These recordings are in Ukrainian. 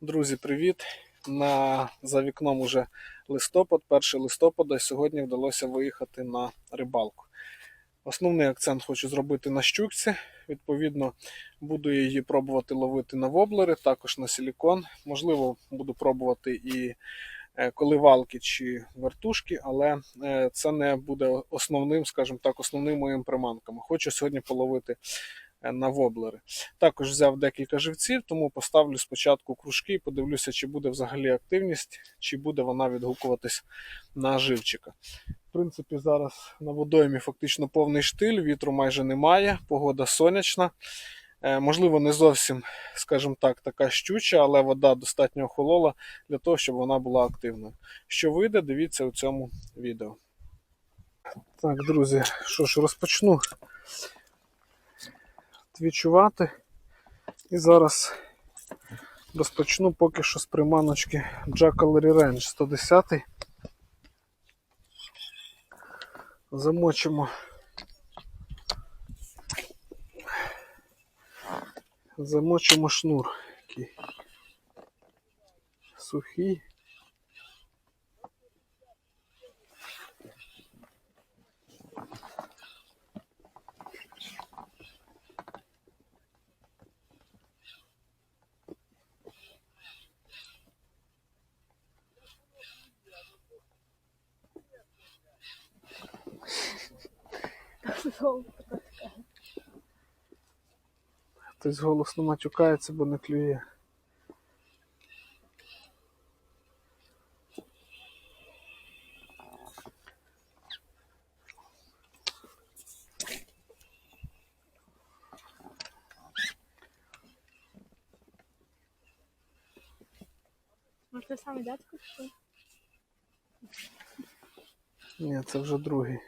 Друзі, привіт! На, за вікном уже листопад, 1 листопада, і сьогодні вдалося виїхати на рибалку. Основний акцент хочу зробити на щукці. Відповідно, буду її пробувати ловити на воблери, також на силікон. Можливо, буду пробувати і е, коливалки чи вертушки, але е, це не буде основним, скажімо так, основним моїм приманками. Хочу сьогодні половити на воблери. Також взяв декілька живців, тому поставлю спочатку кружки і подивлюся, чи буде взагалі активність, чи буде вона відгукуватись на живчика. В принципі, зараз на водоймі фактично повний штиль, вітру майже немає, погода сонячна. Е, Можливо, не зовсім, скажімо так, така щуча, але вода достатньо охолола для того, щоб вона була активною. Що вийде, дивіться у цьому відео. Так, друзі, що ж, розпочну відчувати. І зараз розпочну поки що з приманочки Jackalry Range 110. Замочимо. Замочимо шнур. Такий сухий. Хтось голосно матюкається, бо не клює. Може, той самий дядько що? Ні, це вже другий.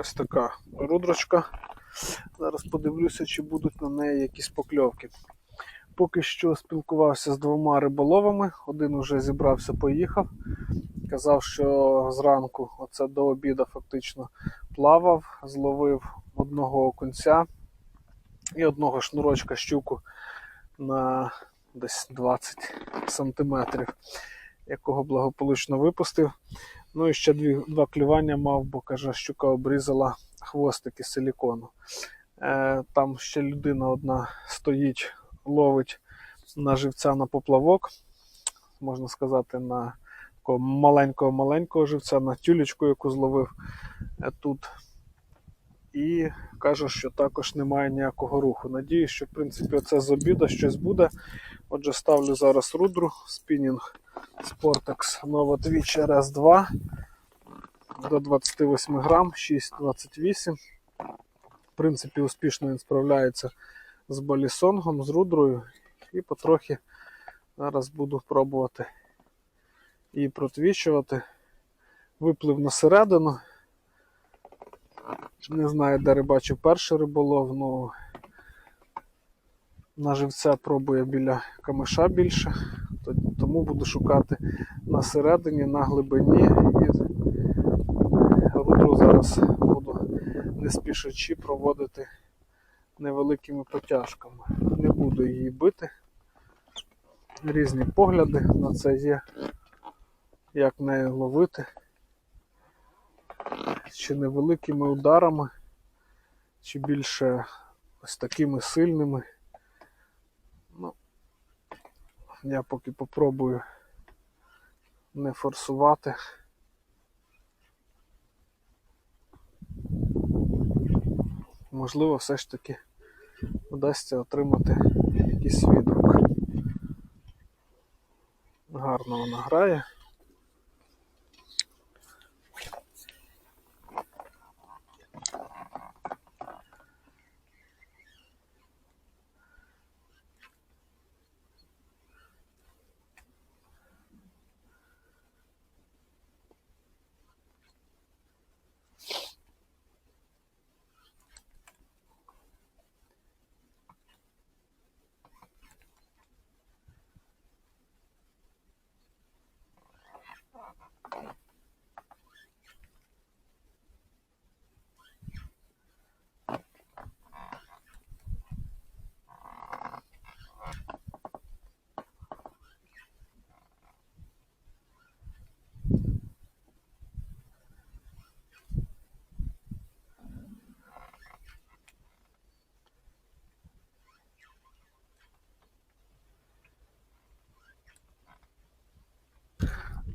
Ось така рудрочка. Зараз подивлюся, чи будуть на неї якісь покльовки. Поки що спілкувався з двома риболовами. Один уже зібрався, поїхав. Казав, що зранку, оце до обіду, фактично плавав, зловив одного окунця і одного шнурочка щуку на десь 20 сантиметрів, якого благополучно випустив. Ну і ще дві, два клювання мав, бо каже, щука обрізала хвостики силікону. Е, там ще людина одна стоїть, ловить на живця на поплавок, можна сказати, на такого маленького-маленького живця, на тюлечку, яку зловив е, тут. І каже, що також немає ніякого руху. Надіюсь, що в принципі оце з обіду щось буде. Отже, ставлю зараз рудру спінінг Sportex Nova Twitch RS2 до 28 грам, 6,28. В принципі, успішно він справляється з балісонгом, з рудрою. І потрохи зараз буду пробувати її протвічувати. Виплив на середину. Не знаю, де рибачив перший риболов, ну на живця пробує біля камиша більше, тому буду шукати на середині, на глибині і рудру зараз буду не спішачи проводити невеликими потяжками. Не буду її бити. Різні погляди на це є, як нею ловити чи невеликими ударами, чи більше ось такими сильними. Ну, я поки попробую не форсувати. Можливо, все ж таки вдасться отримати якийсь відгук. Гарно вона грає.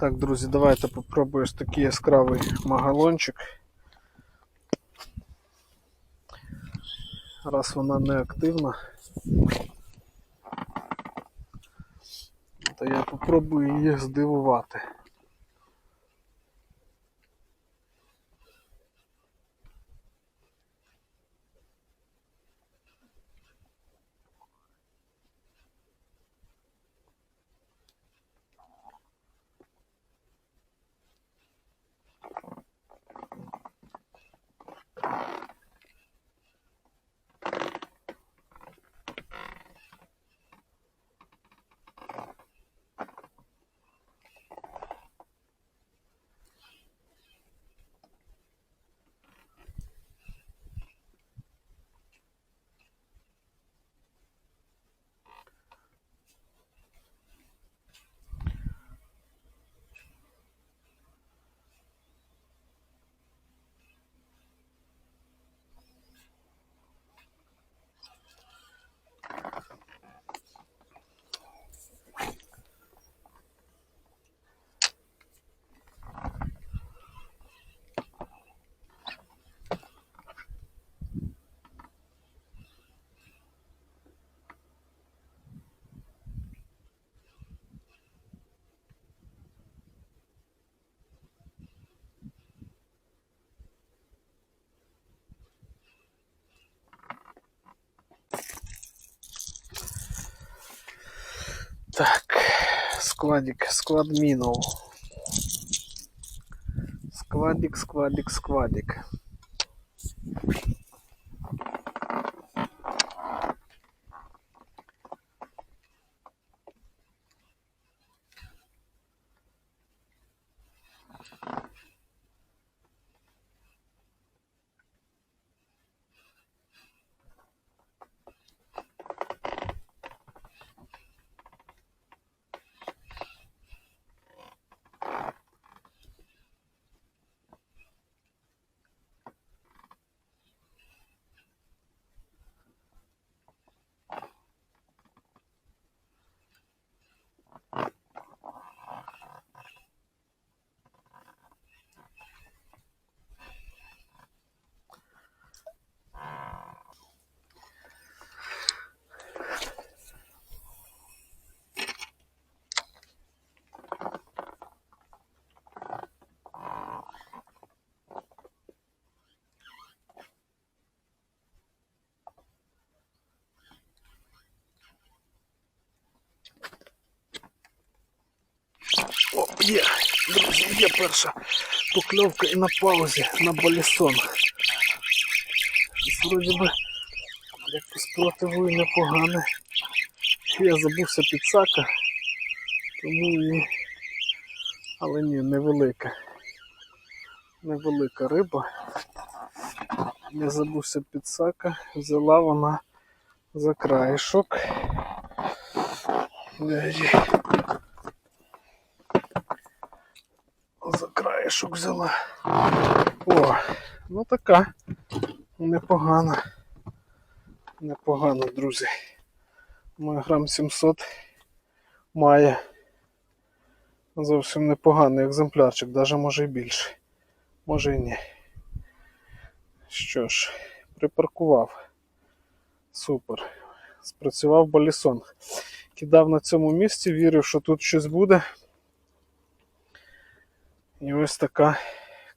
Так, друзі, давайте попробую ось такий яскравий магалончик. Раз вона не активна, то я попробую її здивувати. Так, складик, склад минул. Складик, складик, складик. О, є, друзі, є перша покльовка і на паузі на балісон. Вроді би, як і непогане. Я забувся підсака, тому і. Але ні, невелика. Невелика риба. Я забувся підсака, взяла вона за краєшок. Ей. За взяла. О, ну така. Непогана. Непогана, друзі. Має грам 700 має. Зовсім непоганий екземплярчик, навіть може і більше. Може і ні. Що ж, припаркував. Супер. Спрацював балісон. Кидав на цьому місці, вірив, що тут щось буде. І ось така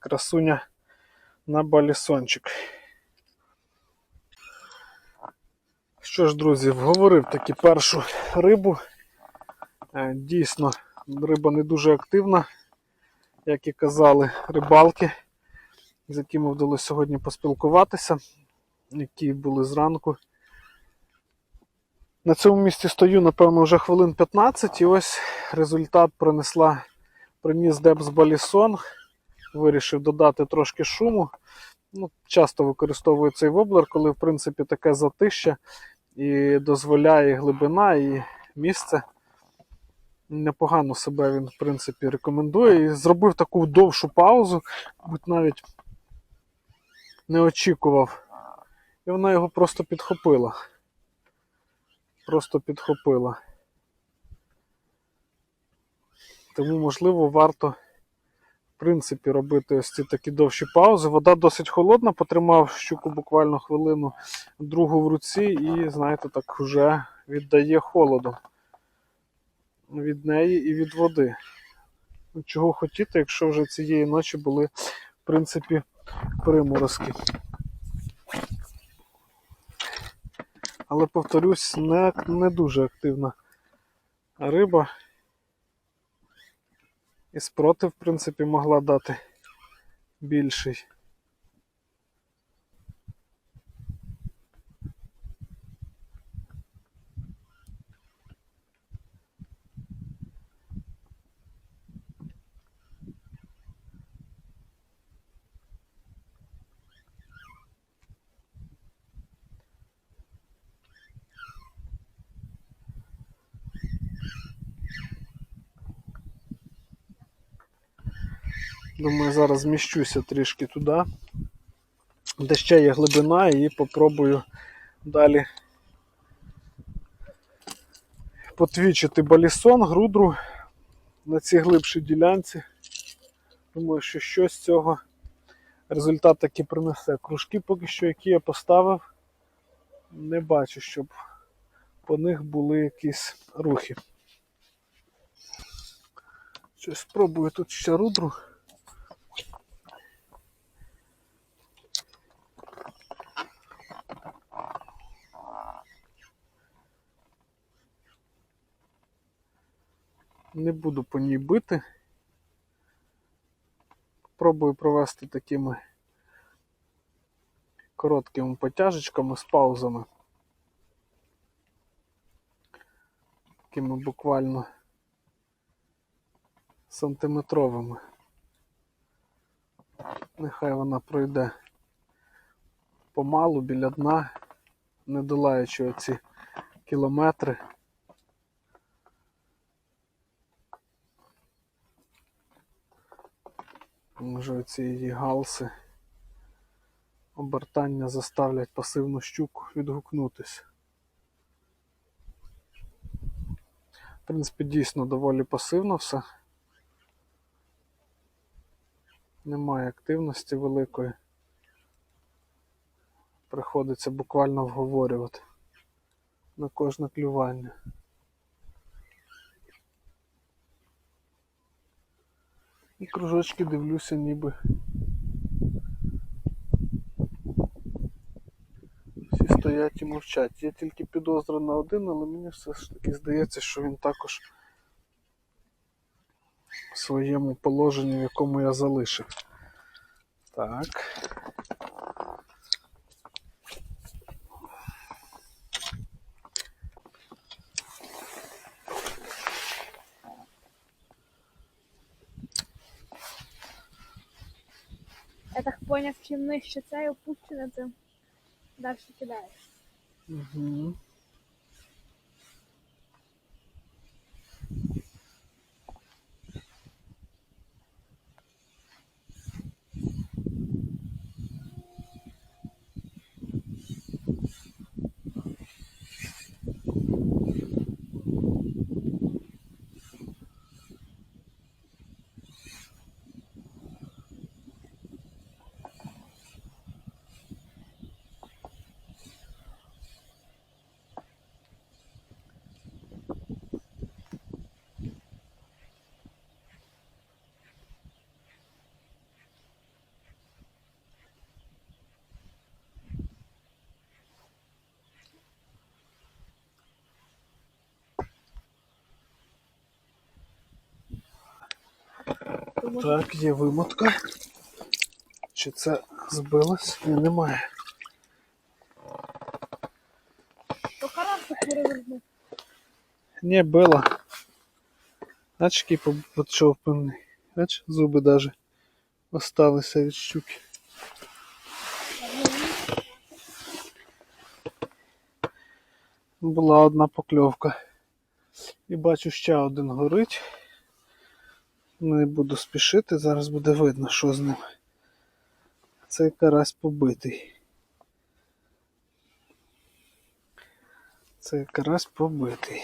красуня на балісончик. Що ж, друзі, вговорив таки першу рибу. Е, Дійсно, риба не дуже активна, як і казали рибалки, з якими вдалося сьогодні поспілкуватися, які були зранку. На цьому місці стою, напевно, вже хвилин 15, і ось результат принесла приніс Депс Балісон, вирішив додати трошки шуму. Ну, часто використовую цей воблер, коли в принципі таке затища і дозволяє глибина і місце. Непогано себе він, в принципі, рекомендує. І зробив таку довшу паузу, будь навіть не очікував. І вона його просто підхопила. Просто підхопила. Тому, можливо, варто, в принципі, робити ось ці такі довші паузи. Вода досить холодна, потримав щуку буквально хвилину, другу в руці, і, знаєте, так вже віддає холодом від неї і від води. Ну, Чого хотіти, якщо вже цієї ночі були, в принципі, приморозки. Але повторюсь, не, не дуже активна риба. І спротив, в принципі, могла дати більший. Думаю, зараз зміщуся трішки туди, де ще є глибина, і попробую далі потвічити балісон, грудру на цій глибшій ділянці. Думаю, що щось з цього результат таки принесе. Кружки поки що, які я поставив, не бачу, щоб по них були якісь рухи. Щось спробую тут ще рудру. Не буду по ній бити. Пробую провести такими короткими потяжечками з паузами. Такими буквально сантиметровими. Нехай вона пройде помалу біля дна, не долаючи оці кілометри. Може оці її галси обертання заставлять пасивну щуку відгукнутися. В принципі, дійсно доволі пасивно все. Немає активності великої. Приходиться буквально вговорювати на кожне клювання. І кружочки дивлюся ніби. Всі стоять і мовчать. Є тільки підозра на один, але мені все ж таки здається, що він також в своєму положенні, в якому я залишив. Так. Я так поняв, чим нижче це і опущене, тим далі кидаєш. Угу. Так, є вимотка. Чи це збилось? Ні, немає. то карасик перевернув. Не було. Очки подшовпані. Бач, зуби даже осталися від щуки. Була одна покльовка. І бачу, ще один горить. Не буду спішити, зараз буде видно, що з ним. Цей карась побитий. Цей карась побитий.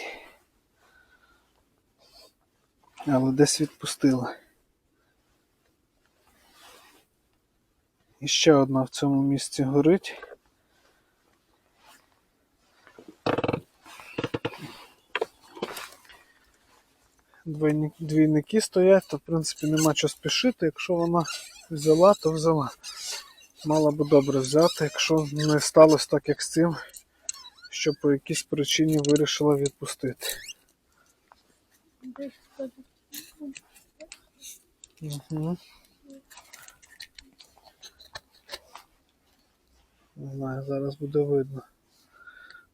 Але десь відпустила. І ще одна в цьому місці горить. Двійники стоять, то в принципі нема чого спішити. Якщо вона взяла, то взяла. Мала би добре взяти, якщо не сталося так, як з цим, що по якійсь причині вирішила відпустити. Угу. Не знаю, зараз буде видно.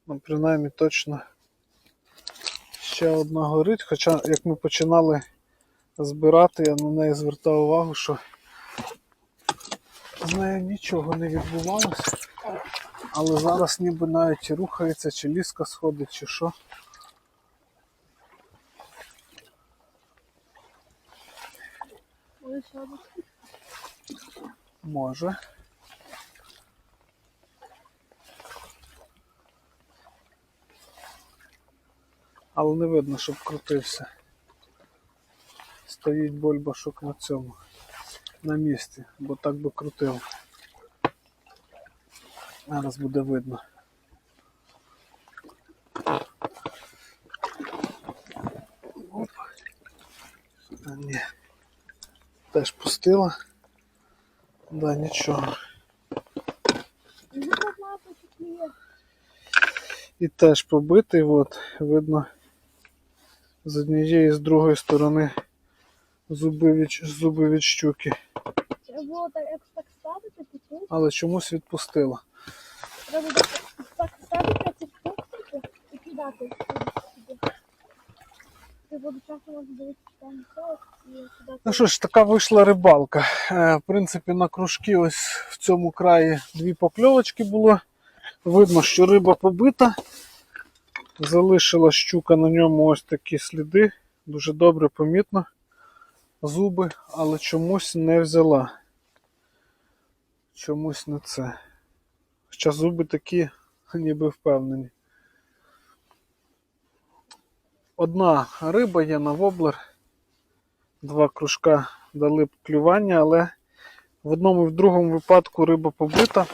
Ну, принаймні точно ще одна горить, хоча як ми починали збирати, я на неї звертав увагу, що з нею нічого не відбувалося. Але зараз ніби навіть рухається, чи ліска сходить, чи що. Може. Але не видно, щоб крутився. Стоїть бульбашок на цьому, на місці, бо так би крутив. Зараз буде видно. Оп. А, ні. Теж пустила. Да, нічого. І теж побитий, от, видно, з однієї і з другої сторони зуби від, зуби від щуки. Треба так, ставити. Але чомусь відпустила. Треба так ставити ці пунктики кидати і кидати. Ну що ж, така вийшла рибалка. Е, в принципі, на кружки ось в цьому краї дві покльовочки було. Видно, що риба побита. Залишила щука на ньому ось такі сліди. Дуже добре помітно. Зуби, але чомусь не взяла. Чомусь не це. Хоча зуби такі, ніби впевнені. Одна риба є на воблер. Два кружка дали б клювання, але в одному і в другому випадку риба побита,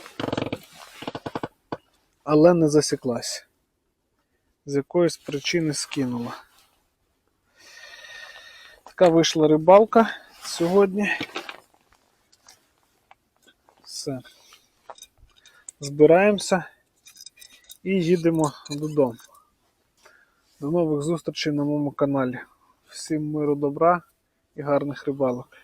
але не засіклась. З якоїсь причини скинула. Така вийшла рибалка сьогодні. Все. Збираємося і їдемо додому. До нових зустрічей на моєму каналі. Всім миру добра і гарних рибалок.